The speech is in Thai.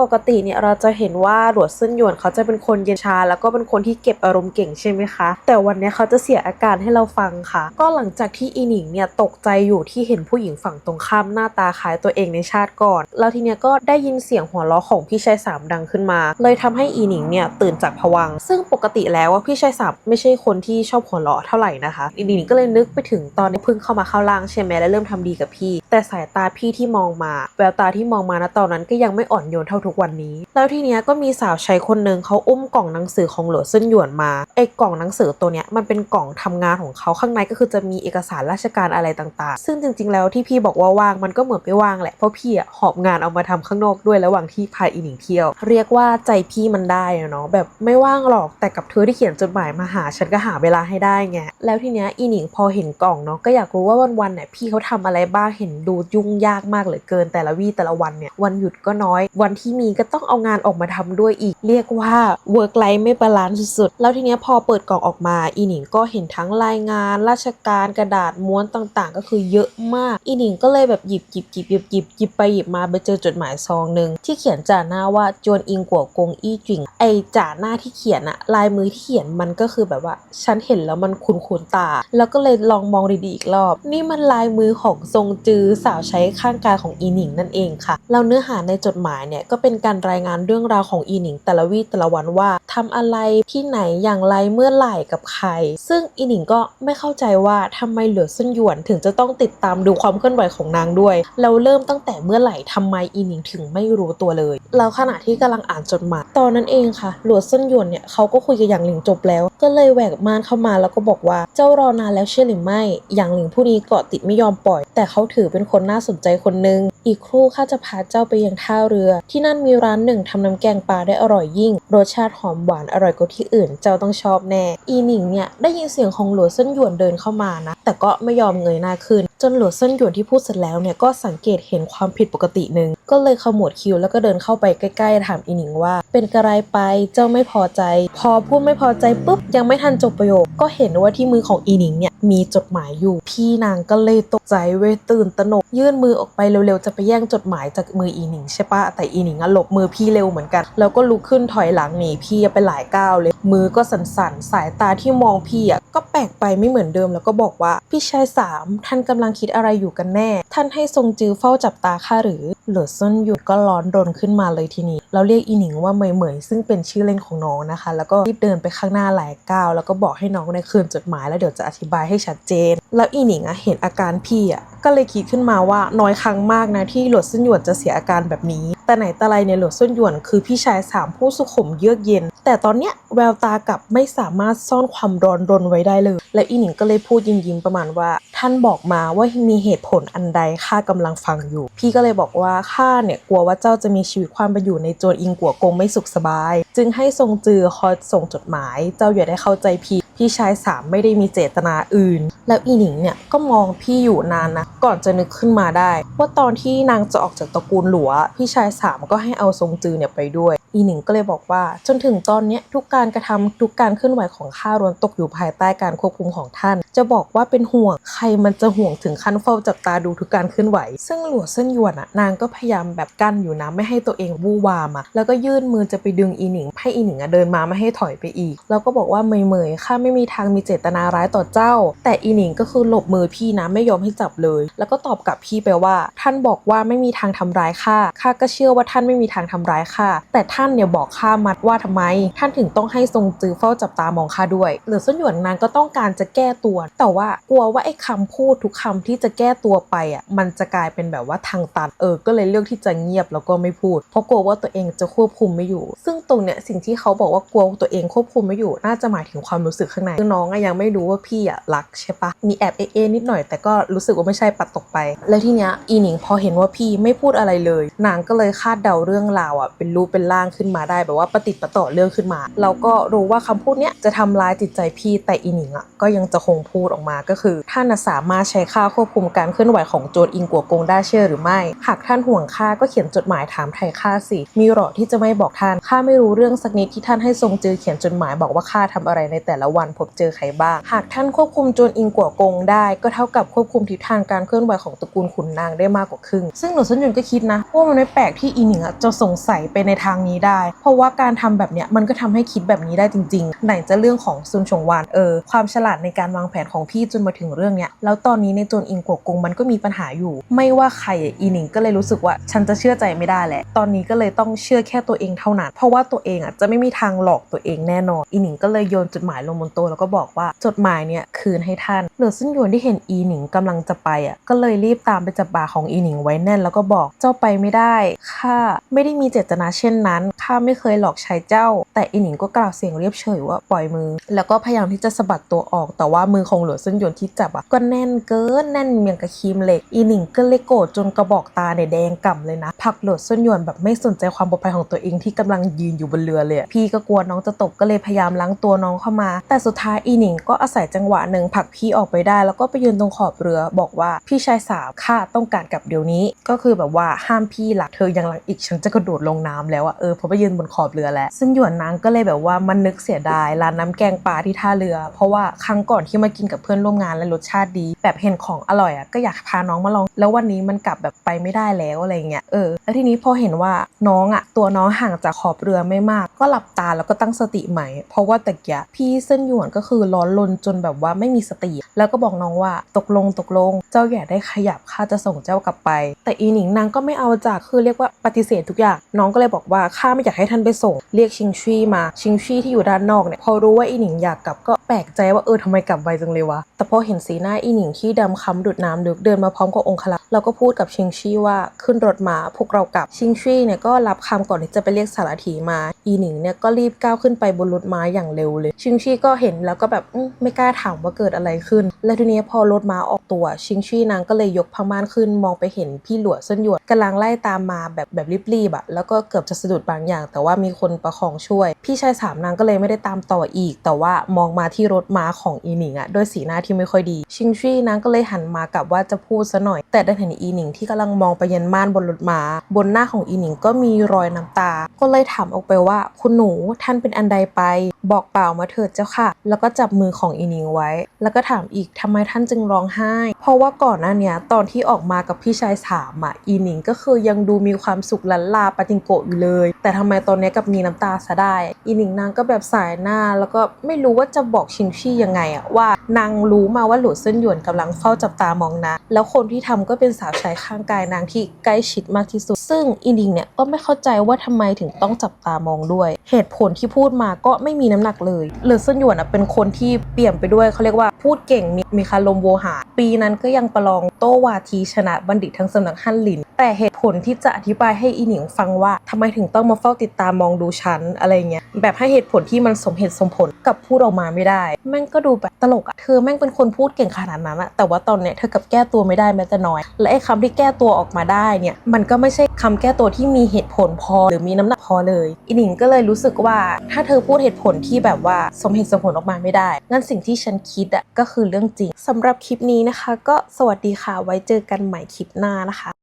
ปกติเนี่ยเราจะเห็นว่าหลวดเส้นหยวนเขาจะเป็นคนเย็นชา แล้วก็เป็นคนที่เก็บอารมณ์เก่งใช่ไหมคะ แต่วันนี้เขาจะเสียอาการให้เราฟังค่ะ ก็หลังจากที่อีหนิงเนี่ยตกใจอยู่ที่เห็นผู้หญิงฝั่งตรงข้ามหน้าตาคล้ายตัวเองในชาติก่อน แล้วทีเนี้ยก็ได้ยินเสียงหัวเราะของพี่ชายสามดังขึ้นมา เลยทำให้อีหนิงเนี่ยตื่นจากผวัง ซึ่งปกติแล้วว่าพี่ชายสามไม่ใช่คนที่ชอบหัวเราะเท่าไหร่นะคะ อีหนิงก็เลยนึกไปถึงตอนที่เพิ่งเข้ามาเข้าร่างใช่ไหมและเริ่มทำดีกับพี่ แต่สายตาพี่ที่มองมา แววตาที่มองมานะตอนนั้นก็ยังไม่อ่อนโยนเท่าทุกวันนี้ แล้วทีเนี้ยก็มีสาวใช้คนหนึ่งเขาอุ้มกล่องหนังสือของหลวเซินหยวนมาไอ้กล่องหนังสือตัวเนี้ยมันเป็นกล่องทำงานของเขาข้างในก็คือจะมีเอกสารราชการอะไรต่าง ๆ ซึ่งจริง ๆ แล้วที่พี่บอกว่าว่างมันก็เหมือนไม่ว่างแหละเพราะพี่อะหอบงานเอามาทำข้างนอกด้วยระหว่างที่พาอีหนิงเที่ยว เรียกว่าใจพี่มันได้เนาะแบบไม่ว่างหรอกแต่กับเธอที่เขียนจดหมายมาหาฉันก็หาเวลาให้ได้ไงแล้วทีเนี้ยอีหนิงพอเห็นกล่องเนาะก็อยากรู้ว่าวันๆเนี่ยพี่เขาทำอะไรบ้างเห็นดูยุ่งยากมากเหลือเกินแต่ละวี่แต่ละวันเนี่ยวันหยุดก็น้อยวันที่มีก็ต้องเอางานออกมาทำด้วยอีก เรียกว่า work life ไม่บาลานซ์สุดๆ แล้วทีเนี้ยพอเปิดกล่องออกมาอีหนิงก็เห็นทั้งรายงาน ราชการกระดาษม้วนต่างๆ ก็คือเยอะมาก อีหนิงก็เลยแบบหยิบหยิบหยิบหยิบหยิบหยิบไปหยิบมาไปเจอจดหมายซองหนึ่งที่เขียนจ่าหน้าว่าจวนอิงกัวกงอี้จิงไอจ่าหน้าที่เขียนอะลายมือที่เขียนมันก็คือแบบว่าฉันเห็นแล้วมันคุ้นๆตา แล้วก็เลยลองมองดีๆอีกรอบ นี่มันลายมือของทรงจือสาวใช้ข้างกายของอีหนิงนั่นเองค่ะแล้วเนื้อหาในจดหมายเนี่ยก็เป็นการรายงานเรื่องราวของอีหนิงแต่ละวี่แต่ละวันว่าทำอะไรที่ไหนอย่างไรเมื่อไหร่กับใคร ซึ่งอีหนิงก็ไม่เข้าใจว่าทำไมเหลือเส้นหยวนถึงจะต้องติดตามดูความเคลื่อนไหวของนางด้วยแล้วเริ่มตั้งแต่เมื่อไหร่ทำไมอีหนิงถึงไม่รู้ตัวเลย แล้วขณะที่กำลังอ่านจดหมายตอนนั้นเองค่ะ หลวดเส้นหยวนเนี่ยเขาก็คุยกับหยางหลิงจบแล้ว ก็เลยแหวกม่านเข้ามาแล้วก็บอกว่าเจ้ารอนานแล้วเชื่อหรือไม่หยางหลิงผู้นี้เกาะติดไม่ยอมปล่อย แต่เขาถือเป็นคนน่าสนใจคนหนึ่งอีกครู่ข้าจะพาเจ้าไปยังท่าเรือ ที่นั่นมีร้านหนึ่งทำน้ำแกงปลาได้อร่อยยิ่ง รสชาติหอมหวานอร่อยกว่าที่อื่น เจ้าต้องชอบแน่ อีหนิงเนี่ยได้ยินเสียงของหลวเส้นหยวนเดินเข้ามานะ แต่ก็ไม่ยอมเงยหน้าขึ้น จนหลวดเส้นหยวนที่พูดเสร็จแล้วเนี่ยก็สังเกตเห็นความผิดปกติหนึ่งก็เลยขมวดคิ้วแล้วก็เดินเข้าไปใกล้ๆถามอีหนิงว่า เป็นกระไรไปเจ้าไม่พอใจ พอพูดไม่พอใจปุ๊บยังไม่ทันจบประโยค ก็เห็นว่าที่มือของอีหนิงเนี่ยมีจดหมายอยู่ พี่นางก็เลยตกใจเว้ยตื่นตระหนก ยื่นมือออกไปเร็วๆจะไปแย่งจดหมายจากมืออีหนิงใช่ปะแต่อีหนิงอะหลบมือพี่เร็วเหมือนกัน แล้วก็ลุกขึ้นถอยหลังหนีพี่ไปหลายก้าวเลย มือก็สั่นๆสายตาที่มองพี่อะก็แปลกไปไม่เหมือนเดิมแล้วก็บอกว่าพี่ชายสามท่านกำลังคิดอะไรอยู่กันแน่ ท่านให้ทรงจือเฝ้าจับตาข้าหรือ เหลือส้นหยุดก็ร้อนรนขึ้นมาเลยทีนี้เราเรียกอีหนิงว่าเหมยเหมยซึ่งเป็นชื่อเล่นของน้องนะคะ แล้วก็รีบเดินไปข้างหน้าหลายก้าวแล้วก็บอกให้น้องในคืนจดหมายแล้วเดี๋ยวจะอธิบายให้ชัดเจน แล้วอีหนิงอะเห็นอาการพี่อะ ก็เลยคิดขึ้นมาว่าน้อยครั้งมากนะที่หลวดเส้นหยวนจะเสียอาการแบบนี้ แต่ไหนแต่ไรเนี่ยหลวดเส้นหยวนคือพี่ชายสามผู้สุขุมเยือกเย็น แต่ตอนเนี้ยแววตากลับไม่สามารถซ่อนความร้อนรนไว้ได้เลย และอีหนิงก็เลยพูดยิ้มๆประมาณว่า ท่านบอกมาว่ามีเหตุผลอันใดข้ากำลังฟังอยู่ พี่ก็เลยบอกว่าข้าเนี่ยกลัวว่าเจ้าจะมีชีวิตความเป็นอยู่ในโจรอิงกัวกงไม่สุขสบาย จึงให้ทรงจือคอยส่งจดหมาย เจ้าอย่าได้เข้าใจผิดพี่ชายสามไม่ได้มีเจตนาอื่น แล้วอีหนิงเนี่ยก็มองพี่อยู่นานนะ ก่อนจะนึกขึ้นมาได้ ว่าตอนที่นางจะออกจากตระกูลหลัว พี่ชายสามก็ให้เอาทรงจือเนี่ยไปด้วยอีหนิงก็เลยบอกว่า จนถึงตอนนี้ทุกการกระทำทุกการเคลื่อนไหวของข้ารวนตกอยู่ภายใต้การควบคุมของท่าน จะบอกว่าเป็นห่วงใครมันจะห่วงถึงขั้นเฝ้าจับตาดูทุกการเคลื่อนไหว ซึ่งหลัวเส้นหยวนอะนางก็พยายามแบบกั้นอยู่นะไม่ให้ตัวเองวู่วามอะแล้วก็ยื่นมือจะไปดึงอีหนิงให้อีหนิงอะเดินมาไม่ให้ถอยไปอีก แล้วก็บอกว่าเมยเมยข้าไม่มีทางมีเจตนาร้ายต่อเจ้า แต่อีหนิงก็คือหลบมือพี่นะไม่ยอมให้จับเลย แล้วก็ตอบกลับพี่ไปว่า ท่านบอกว่าไม่มีทางทำร้ายข้าข้าก็เชื่อว่าท่านไม่มีทางทำร้ายข้าแต่ท่านเนี่ยบอกข้ามัดว่าทำไม ท่านถึงต้องให้ทรงจือเฝ้าจับตามองข้าด้วย หรือส้นหยวนนางก็ต้องการจะแก้ตัว แต่ว่ากลัวว่าไอ้คำพูดทุกคำที่จะแก้ตัวไปอะมันจะกลายเป็นแบบว่าทางตันเออ ก็เลยเลือกที่จะเงียบแล้วก็ไม่พูด เพราะกลัวว่าตัวเองจะควบคุมไม่อยู่ ซึ่งตรงเนี้ยสิ่งที่เขาบอกว่ากลัวตัวเองควบคุมไม่อยู่ น่าจะหมายถึงความรู้สึกข้างในคือน้องอะยังไม่รู้ว่าพี่อะรักใช่ปะมีแอบเอเอนิดหน่อย แต่ก็รู้สึกว่าไม่ใช่ปัดตกไป แล้วทีเนี้ยอีหนิงพอเห็นว่าพี่ไม่พูดอะไรเลย นางก็เลยคาดเดาเรื่องราวอะเป็นรูปเป็นร่างางขึ้นมาได้แบบว่าประติดประต่อเรื่องขึ้นมา เราก็รู้ว่าคำพูดเนี้ยจะทำร้ายจิตใจพี่แต่อีหนิงอะก็ยังจะคงพูดออกมาก็คือท่านสามารถใช้ข้าควบคุมการเคลื่อนไหวของโจรอิงกัวกงได้เชื่อหรือไม่ หากท่านห่วงข้าก็เขียนจดหมายถามไทยข้าสิมีหรอที่จะไม่บอกท่านข้าไม่รู้เรื่องสักนิดที่ท่านให้ทรงจือเขียนจดหมายบอกว่าข้าทำอะไรในแต่ละวันพบเจอใครบ้าง หากท่านควบคุมโจรอิงกัวกงได้ ก็เท่ากับควบคุมทิศทางการเคลื่อนไหวของตระกูลขุนนางได้มากกว่าครึ่ง ซึ่งหนูส้นหยวนก็คิดนะว่ามันไม่แปลกที่อีหนิงอะจะสงสัยไปในทางนี้ได้ เพราะว่าการทำแบบเนี้ยมันก็ทำให้คิดแบบนี้ได้จริง ๆ ไหนจะเรื่องของซุนชงวานเออความฉลาดในการวางแผนของพี่จนมาถึงเรื่องเนี้ยแล้วตอนนี้ในโจรอิงกัวกงมันก็มีปัญหาอยู่ ไม่ว่าใครอีหนิงก็เลยรู้สึกว่าฉันจะเชื่อใจไม่ได้แหละ ตอนนี้ก็เลยต้องเชื่อแค่ตัวเองเท่านั้น เพราะว่าตัวเองอะจะไม่มีทางหลอกตัวเองแน่นอน อีหนิงก็เลยโยนจดหมายลงบนโต๊ะแล้วก็บอกว่าจดหมายเนี่ยคืนให้ท่านเหลือซึ่งหยวนที่เห็นอีหนิงกำลังจะไปอะก็เลยรีบตามไปจับบ่าของอีหนิงไว้แน่น แล้วก็บอกเจ้าไปไม่ได้ข้าไม่ได้มีเจตนาเช่นนั้นข้าไม่เคยหลอกใช้เจ้า แต่อีหนิงก็กล่าวเสียงเรียบเฉยว่าปล่อยมือ แล้วก็พยายามที่จะสะบัดตัวออก แต่ว่ามือของหลวงซึ่งหยวนที่จับอะก็แน่นเกินแน่นเหมือนกับครีมเหล็ก อีหนิงก็เลยโกรธจนกระบอกตาเนี่ยแดงก่ำเลยนะผลักหลวงซึ่งหยวนแบบไม่สนใจความปลอดภัยของตัวเองที่กำลังยืนอยู่บนเรือเลยพี่ก็กลัวน้องจะตกก็เลยพยายามล้างตัวน้องเข้ามา แต่สุดท้ายอีหนิงก็อาศัยจังหวะหนึ่งผลักพี่ออกไปได้ แล้วก็ไปยืนตรงขอบเรือบอกว่าพี่ชายสาวข้าต้องการกลับเดี๋ยวนี้ ก็คือแบบว่าห้ามพี่หลักเธอยังหลังอีกฉันจะกระโดดลงน้ำแล้วอะเออเพราะไปยืนบนขอบเรือแล้ว ซึ่งหยวนนางก็เลยแบบว่ามันนึกเสียดายร้านน้ำแกงปลาที่ท่าเรือ เพราะว่าครั้งก่อนที่มากินกับเพื่อนร่วมงานและรสชาติดี แบบเห็นของอร่อยอะก็อยากพาน้องมาลอง แล้ววันนี้มันกลับแบบไปไม่ได้แล้วอะไรเงี้ยเออแล้วทีนี้พอเห็นว่าน้องอะตัวน้องห่างจากขอบเรือไม่มาก ก็หลับตาแล้วก็ตั้งสติใหม่ เพราะว่าตะเกียพี่เส้นหยวนก็คือร้อนลนจนแบบว่าไม่มีสติ แล้วก็บอกน้องว่าตกลงตกลง เจ้าอย่ได้ขยับข้าจะส่งเจ้ากลับไป แต่อีหนิงนางก็ไม่เอาจากคือเรียกว่าปฏิเสธทุกอย่างน้องก็เลยบอกว่าข้าไม่อยากให้ท่านไปส่ง เรียกชิงชี่มา ชิงชี่ที่อยู่ด้านนอกเนี่ยพอรู้ว่าอีหนิงอยากกลับก็แปลกใจว่าเออทำไมกลับไวจังเลยวะแต่พอเห็นสีหน้าอีหนิงที่ดำค้ำดุดน้ำลึกเดินมาพร้อมกับองคลักษเราก็พูดกับชิงชี่ว่าขึ้นรถมาพวกเรากลับชิงชี่เนี่ยก็รับคำก่อนที่จะไปเรียกสารถีมา อีหนิงเนี่ยก็รีบก้าวขึ้นไปบนรถม้าอย่างเร็วเลย ชิงชี่ก็เห็นแล้วก็แบบไม่กล้าถามว่าเกิดอะไรขึ้น แล้วทีนี้พอรถม้าออกตัว ชิงชี่นางก็เลยยกผ้าม่านขึ้นมองไปเห็นพี่หลวดเส้นหยวดกำลังไล่ตามมาแบบแบบรีบๆอะแล้วก็เกือบจะสะดุดบางอย่าง แต่ว่ามีคนประคองช่วย พี่ชายสามนางก็เลยไม่ได้ตามต่ออีก แต่ว่ามองมาที่รถม้าของอีหนิงอะด้วยสีหน้าที่ไม่ค่อยดี ชิงชี่นางก็เลยหันมากับว่าจะพูดซะหน่อย แต่ได้เห็นอีหนิงที่กำลังมองไปยันม่านบนรถม้า บนหน้าของอีหนิงก็มีรอยน้ำตา ก็เลยถามออกไปว่า คุณหนูท่านเป็นอันใดไป บอกเปล่ามาเถิดเจ้าค่ะ แล้วก็จับมือของอีหนิงไว้ แล้วก็ถามอีกทำไมท่านจึงร้องไห้ เพราะว่าก่อนหน้านี้ตอนที่ออกมากับพี่ชายสามอะอีหนิงก็คือยังดูมีความสุขลันลาปาจิงโกะอยู่เลย แต่ทำไมตอนนี้กับมีน้ำตาซะได้ อีหนิงนางก็แบบสายหน้า แล้วก็ไม่รู้ว่าจะบอกชิงชี่ยังไงอะว่านางรู้มาว่าหลุดเส้นหยวนกำลังเฝ้าจับตามองนะ แล้วคนที่ทำก็เป็นสาวใช้ข้างกายนางที่ใกล้ชิดมากที่สุด ซึ่งอีหนิงเนี่ยก็ไม่เข้าใจว่าทำไมถึงต้องจับตามองด้วย เหตุผลที่พูดมาก็ไม่มีน้ำหนักเลยเลอเส้นหยวนอะเป็นคนที่เปี่ยมไปด้วยเขาเรียกว่าพูดเก่งมีมีคารมโวหารปีนั้นก็ยังประลองโตวาทีชนะบัณฑิตทั้งสำนักฮั่นหลิน แต่เหตุผลที่จะอธิบายให้อีหนิงฟังว่าทำไมถึงต้องมาเฝ้าติดตามมองดูฉันอะไรเงี้ยแบบให้เหตุผลที่มันสมเหตุสมผลกับพูดออกมาไม่ได้ แม่งก็ดูแบบตลกอะเธอแม่งเป็นคนพูดเก่งขนาดนั้นอะแต่ว่าตอนเนี้ยเธอกับแก้ตัวไม่ได้แม้แต่น้อยและไอ้คำที่แก้ตัวออกมาได้เนี่ยมันก็ไม่ใช่คำแก้ตัวที่มีเหตุผลพอหรือมีน้ำหนักพอเลยอินิงก็เลยรู้สึกว่าถ้าเธอพูดเหตุผลที่แบบว่าสมเหตุสมผลออกมาไม่ได้งั้นสิ่งที่ฉันคิดอะก็คือเรื่องจริงสำหรับคลิปนี้นะคะ ก็สวัสดีค่ะไว้เจอกันใหม่คลิปหน้านะคะ